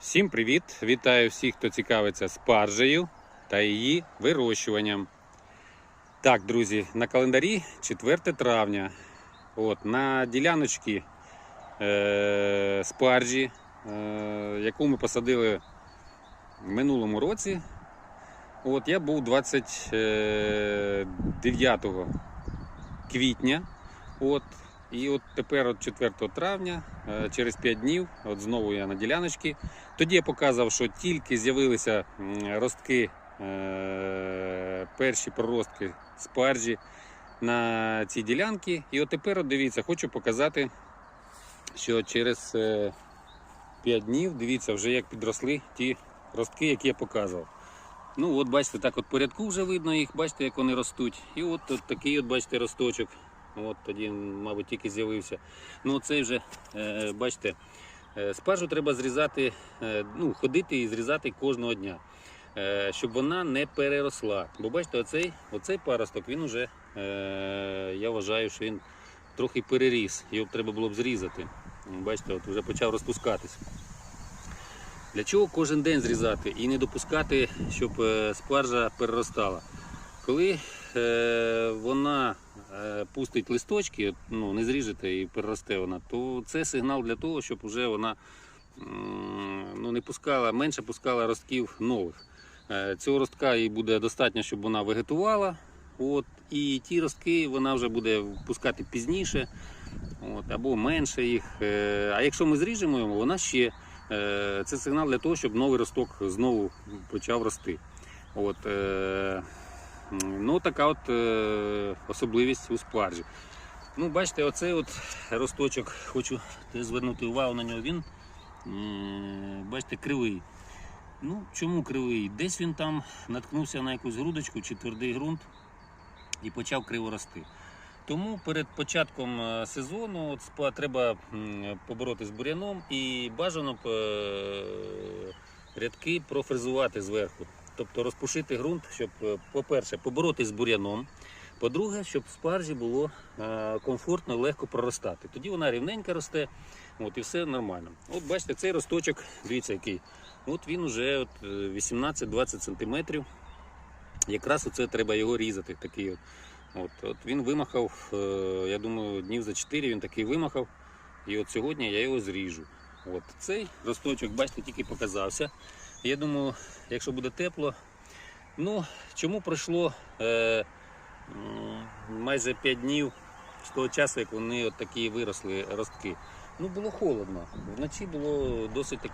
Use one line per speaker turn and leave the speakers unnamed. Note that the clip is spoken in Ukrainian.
Всім привіт! Вітаю всіх, хто цікавиться спаржею та її вирощуванням. Так, друзі, на календарі 4 травня. От, на діляночці е, спаржі, е, яку ми посадили в минулому році. От, я був 29 квітня. От, і от тепер, от 4 травня, е, через 5 днів, от знову я на діляночці. Тоді я показав, що тільки з'явилися ростки, е, перші проростки спаржі на цій ділянці. І от тепер, от дивіться, хочу показати, що через 5 днів, дивіться, вже як підросли ті ростки, які я показував. Ну, от бачите, так от по рядку вже видно їх, бачите, як вони ростуть. І от, от такий от, бачите, росточок. От тоді, мабуть, тільки з'явився. Ну, оцей вже, е, бачите, е, спаржу треба зрізати, е, ну, ходити і зрізати кожного дня, щоб вона не переросла. Бо бачите, оцей, оцей паросток, він уже, е, я вважаю, що він трохи переріс. Його треба було б зрізати. Бачите, от вже почав розпускатись. Для чого кожен день зрізати і не допускати, щоб спаржа переростала? Коли вона е, пустить листочки, ну, не зріжете і переросте вона, то це сигнал для того, щоб вже вона ну, не пускала, менше пускала ростків нових. Е, цього ростка їй буде достатньо, щоб вона вегетувала. От, і ті ростки вона вже буде пускати пізніше, от, або менше їх. Е, а якщо ми зріжемо його, вона ще е, це сигнал для того, щоб новий росток знову почав рости. От, е, Ну, така от е, особливість у спаржі. Ну, бачите, оцей от росточок, хочу звернути увагу на нього, він, е, бачите, кривий. Ну, чому кривий? Десь він там наткнувся на якусь грудочку чи твердий ґрунт і почав криво рости. Тому перед початком е, сезону от, треба побороти з буряном і бажано б, е, рядки профрезувати зверху. Тобто розпушити ґрунт, щоб, е, по-перше, побороти з буряном. По-друге, щоб спаржі було е, комфортно легко проростати. Тоді вона рівненько росте, от, і все нормально. От бачите, цей росточок, дивіться який. От він уже е, 18-20 см. Якраз оце треба його різати. Такий от. От, от він вимахав, е, я думаю, днів за 4 він такий вимахав. І от сьогодні я його зріжу. От цей росточок, бачите, тільки показався. Я думаю, якщо буде тепло. Ну, чому пройшло е, майже 5 днів з того часу, як вони от такі виросли ростки? Ну, було холодно. Вночі було досить таки.